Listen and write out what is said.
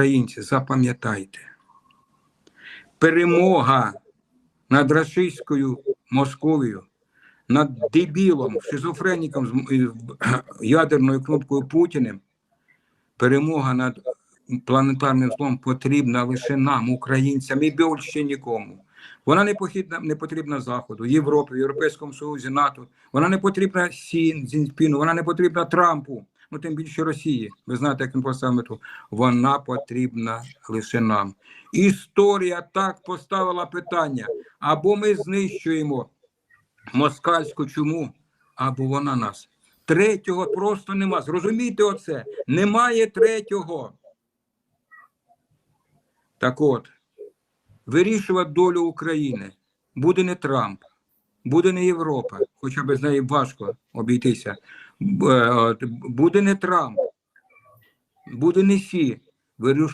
Українці, запам'ятайте. Перемога над рашистською Московією, над дебілом, шизофреніком з ядерною кнопкою Путіним, перемога над планетарним злом потрібна лише нам, українцям, і більше нікому. Вона не похідна, не потрібна Заходу, Європі, Європейському Союзі, НАТО. Вона не потрібна Сін, Цзіньпіну, вона не потрібна Трампу, ну тим більше Росії. Ви знаєте, як він поставив мету. Вона потрібна лише нам. Історія так поставила питання: або ми знищуємо москальську чуму, або вона нас. Третього просто нема. Зрозумійте оце. Немає третього. Так от, вирішувати долю України буде не Трамп, буде не Європа, хоча без неї важко обійтися. Е, Буде не Трамп, буде не. Виріш-